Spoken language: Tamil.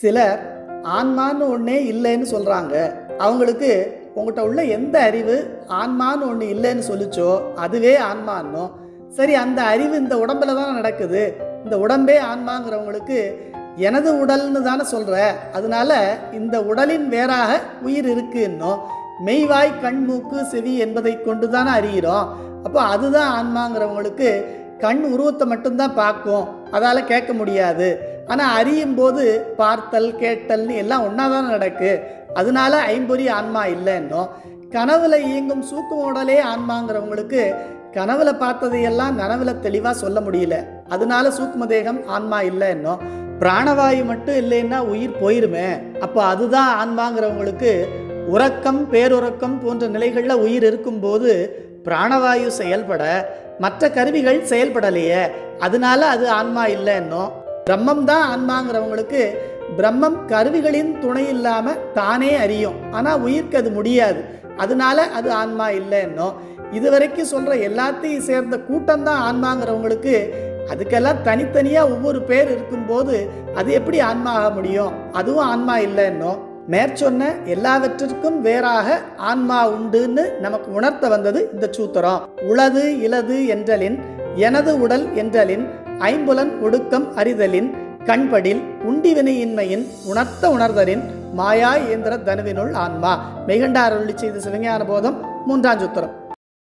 சிலர் ஆன்மான்னு ஒன்றே இல்லைன்னு சொல்கிறாங்க அவங்களுக்கு உங்கள்கிட்ட உள்ள எந்த அறிவு ஆன்மான்னு ஒன்று இல்லைன்னு சொல்லிச்சோ அதுவே ஆன்மான்னும் சரி அந்த அறிவு இந்த உடம்புல தான் நடக்குது. இந்த உடம்பே ஆன்மாங்கிறவங்களுக்கு எனது உடல்னு தானே சொல்கிற அதனால இந்த உடலின் வேறாக உயிர் இருக்குன்னும் மெய்வாய் கண் மூக்கு செவி என்பதை கொண்டு தானே அறிகிறோம். அப்போ அதுதான் ஆன்மாங்கிறவங்களுக்கு கண் உருவத்தை மட்டும்தான் பார்க்கும். அதால் கேட்க முடியாது. ஆனால் அறியும் போது பார்த்தல் கேட்டல்னு எல்லாம் ஒன்றா தான் நடக்கு. அதனால ஐம்பொறி ஆன்மா இல்லைன்னும் கனவுல இயங்கும் சூக்கு உடலே ஆன்மாங்கிறவங்களுக்கு கனவுல பார்த்ததையெல்லாம் நனவுல தெளிவாக சொல்ல முடியல. அதனால சூக்ம தேகம் ஆன்மா இல்லைன்னும் பிராணவாயு மட்டும் இல்லைன்னா உயிர் போயிருமே. அப்போ அதுதான் ஆன்மாங்கிறவங்களுக்கு உறக்கம் பேருறக்கம் போன்ற நிலைகளில் உயிர் இருக்கும்போது பிராணவாயு செயல்பட மற்ற கருவிகள் செயல்படலையே. அதனால அது ஆன்மா இல்லைன்னும் பிரம்மம் தான் ஆன்மாங்கிறவங்களுக்கு பிரம்மம் கருவிகளின் துணை இல்லாமல் தானே அறியும். ஆனால் உயிர்க்கு அது முடியாது. அதனால அது ஆன்மா இல்லைன்னும் இதுவரைக்கும் சொல்கிற எல்லாத்தையும் சேர்ந்த கூட்டம் தான் ஆன்மாங்கிறவங்களுக்கு அதுக்கெல்லாம் தனித்தனியாக ஒவ்வொரு பேர் இருக்கும்போது அது எப்படி ஆன்மா ஆக முடியும்? அதுவும் ஆன்மா இல்லைன்னோ மேற்சொன்ன எல்லாவற்றிற்கும் வேறாக ஆன்மா உண்டுன்னு நமக்கு உணர்த்த வந்தது இந்த சூத்திரம். உளது இலது என்றலின் எனது உடல் என்றலின் ஐம்புலன் ஒடுக்கம் அறிதலின் கண்படில் உண்டிவினையின்மையின் உணர்த்த உணர்தலின் மாயா இயந்திர தனுவினுள் ஆன்மா. மெய்கண்டார் அருளி செய்த சிவஞான போதம் மூன்றாம் சுத்திரம்.